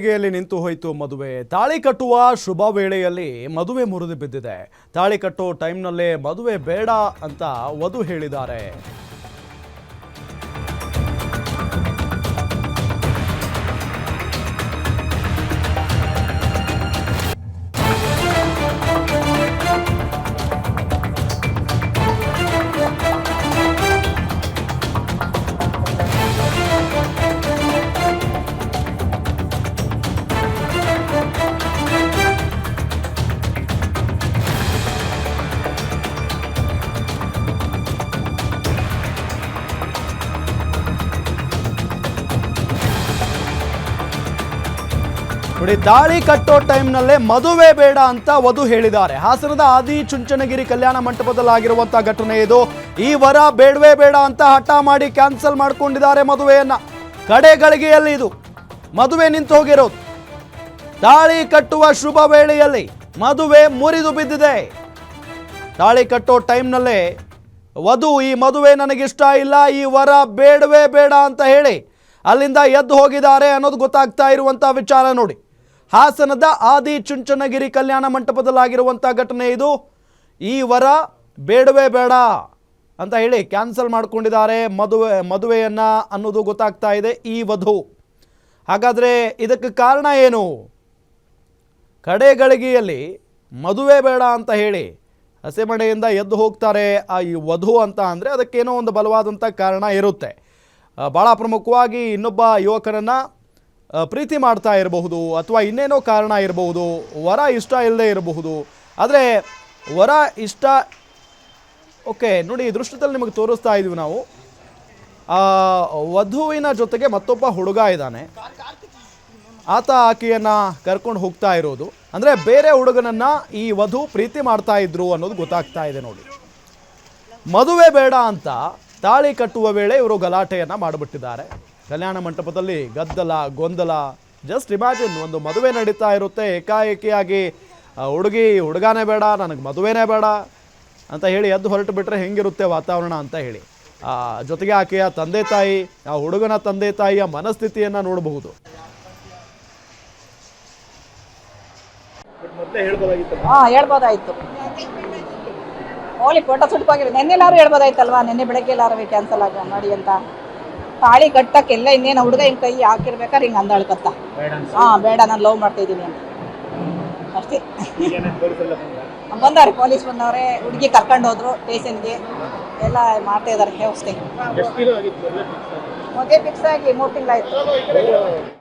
ಯಲ್ಲಿ ನಿಂತು ಹೋಯಿತು ಮದುವೆ. ತಾಳಿ ಕಟ್ಟುವ ಶುಭ ವೇಳೆಯಲ್ಲಿ ಮದುವೆ ಮುರಿದು ಬಿದ್ದಿದೆ. ತಾಳಿ ಕಟ್ಟೋ ಟೈಮ್ನಲ್ಲೇ ಮದುವೆ ಬೇಡ ಅಂತ ವಧು ಹೇಳಿದ್ದಾರೆ. ನೋಡಿ, ದಾಳಿ ಕಟ್ಟೋ ಟೈಮ್ನಲ್ಲೇ ಮದುವೆ ಬೇಡ ಅಂತ ವಧು ಹೇಳಿದ್ದಾರೆ. ಹಾಸನದ ಆದಿ ಚುಂಚನಗಿರಿ ಕಲ್ಯಾಣ ಮಂಟಪದಲ್ಲಾಗಿರುವಂತ ಘಟನೆ ಇದು. ಈ ವರ ಬೇಡವೇ ಬೇಡ ಅಂತ ಹಠ ಮಾಡಿ ಕ್ಯಾನ್ಸಲ್ ಮಾಡ್ಕೊಂಡಿದ್ದಾರೆ ಮದುವೆಯನ್ನ. ಕಡೆ ಗಳಿಗೆಯಲ್ಲಿ ಇದು. ಮದುವೆ ನಿಂತು ಹೋಗಿರೋದು. ದಾಳಿ ಕಟ್ಟುವ ಶುಭ ವೇಳೆಯಲ್ಲಿ ಮದುವೆ ಮುರಿದು ಬಿದ್ದಿದೆ. ದಾಳಿ ಕಟ್ಟೋ ಟೈಮ್ನಲ್ಲೇ ವಧು, ಈ ಮದುವೆ ನನಗಿಷ್ಟ ಇಲ್ಲ, ಈ ವರ ಬೇಡವೇ ಬೇಡ ಅಂತ ಹೇಳಿ ಅಲ್ಲಿಂದ ಎದ್ದು ಹೋಗಿದ್ದಾರೆ ಅನ್ನೋದು ಗೊತ್ತಾಗ್ತಾ ಇರುವಂಥ ವಿಚಾರ ನೋಡಿ. ಹಾಸನದ ಆದಿ ಚುಂಚನಗಿರಿ ಕಲ್ಯಾಣ ಮಂಟಪದಲ್ಲಾಗಿರುವಂಥ ಘಟನೆ ಇದು. ಈ ವರ ಬೇಡವೇ ಬೇಡ ಅಂತ ಹೇಳಿ ಕ್ಯಾನ್ಸಲ್ ಮಾಡ್ಕೊಂಡಿದ್ದಾರೆ ಮದುವೆ, ಮದುವೆಯನ್ನ ಅನ್ನೋದು ಗೊತ್ತಾಗ್ತಾ ಇದೆ ಈ ವಧು. ಹಾಗಾದರೆ ಇದಕ್ಕೆ ಕಾರಣ ಏನು? ಕಡೆಗಳಿಗೆಯಲ್ಲಿ ಮದುವೆ ಬೇಡ ಅಂತ ಹೇಳಿ ಹಸೆಮಣೆಯಿಂದ ಎದ್ದು ಹೋಗ್ತಾರೆ ಆ ಈ ವಧು ಅಂತ ಅಂದರೆ ಅದಕ್ಕೇನೋ ಒಂದು ಬಲವಾದಂಥ ಕಾರಣ ಇರುತ್ತೆ. ಭಾಳ ಪ್ರಮುಖವಾಗಿ ಇನ್ನೊಬ್ಬ ಯುವಕರನ್ನು ಪ್ರೀತಿ ಮಾಡ್ತಾ ಇರಬಹುದು ಅಥವಾ ಇನ್ನೇನೋ ಕಾರಣ ಇರಬಹುದು, ವರ ಇಷ್ಟ ಇಲ್ಲದೆ ಇರಬಹುದು, ಆದರೆ ವರ ಇಷ್ಟ, ಓಕೆ, ನೋಡಿ, ಈ ದೃಶ್ಯದಲ್ಲಿ ನಿಮಗೆ ತೋರಿಸ್ತಾ ಇದೀವಿ ನಾವು. ವಧುವಿನ ಜೊತೆಗೆ ಮತ್ತೊಬ್ಬ ಹುಡುಗ ಇದ್ದಾನೆ. ಆತ ಆಕೆಯನ್ನು ಕರ್ಕೊಂಡು ಹೋಗ್ತಾ ಇರೋದು. ಅಂದರೆ ಬೇರೆ ಹುಡುಗನನ್ನ ಈ ವಧು ಪ್ರೀತಿ ಮಾಡ್ತಾ ಇದ್ರು ಅನ್ನೋದು ಗೊತ್ತಾಗ್ತಾ ಇದೆ ನೋಡಿ. ಮದುವೆ ಬೇಡ ಅಂತ ತಾಳಿ ಕಟ್ಟುವ ವೇಳೆ ಇವರು ಗಲಾಟೆಯನ್ನು ಮಾಡಿಬಿಟ್ಟಿದ್ದಾರೆ. ಕಲ್ಯಾಣ ಮಂಟಪದಲ್ಲಿ ಗದ್ದಲ, ಗೊಂದಲ. ಜಸ್ಟ್ ಇಮ್ಯಾಜಿನ್ ಒಂದು ಮದುವೆ ನಡೀತಾ ಇರುತ್ತೆ ಏಕಾಏಕಿಯಾಗಿ. ಹುಡುಗಿ, ಹುಡುಗಾನೇ ಬೇಡ, ನನಗೆ ಮದುವೆನೇ ಬೇಡ ಅಂತ ಹೇಳಿ ಎದ್ದು ಹೊರಟು ಬಿಟ್ರೆ ಹೆಂಗಿರುತ್ತೆ ವಾತಾವರಣ ಅಂತ ಹೇಳಿ. ಜೊತೆಗೆ ಆಕೆಯ ತಂದೆ ತಾಯಿ, ಆ ಹುಡುಗನ ತಂದೆ ತಾಯಿಯ ಮನಸ್ಥಿತಿಯನ್ನ ನೋಡಬಹುದು. ಹೇಳ್ಬೋದಾಯ್ತು. ಹೋಗ್ಲಿ ಫೋಟೋ ಸುಟ್ಕೋಗಿರಿ ನೆನ್ನೆಲ್ಲಾರು ಹೇಳ್ಬೋದಾಯ್ತಲ್ವಾ? ನೆನ್ನೆ ಬೆಳಗ್ಗೆ ಎಲ್ಲಾರು ಕ್ಯಾನ್ಸಲ್ ಆಗ ನೋಡಿ ಅಂತ. ತಾಳಿ ಕಟ್ಟಕ್ಕೆಲ್ಲ ಇನ್ನೇನು ಹುಡುಗ ಹಿಂಗೆ ಕೈ ಹಾಕಿರ್ಬೇಕಾರೆ ಹಿಂಗೆ ಅಂದಾಳ್ಕತ್ತ. ಹಾಂ ಬೇಡ ನಾನು ಲವ್ ಮಾಡ್ತಾ ಇದ್ದೀನಿ ಅಂತ. ಅಷ್ಟೇ. ಬಂದಾರೆ ಪೊಲೀಸ್ ಬಂದವ್ರೆ ಹುಡುಗಿ ಕರ್ಕೊಂಡು ಹೋದ್ರು ಸ್ಟೇಷನ್ಗೆ. ಎಲ್ಲ ಮಾಡ್ತಾ ಇದ್ದಾರೆ ವ್ಯವಸ್ಥೆ ಮದುವೆ? ಫಿಕ್ಸ್ ಆಗಿ ಮೂರು ತಿಂಗಳಾಯ್ತು.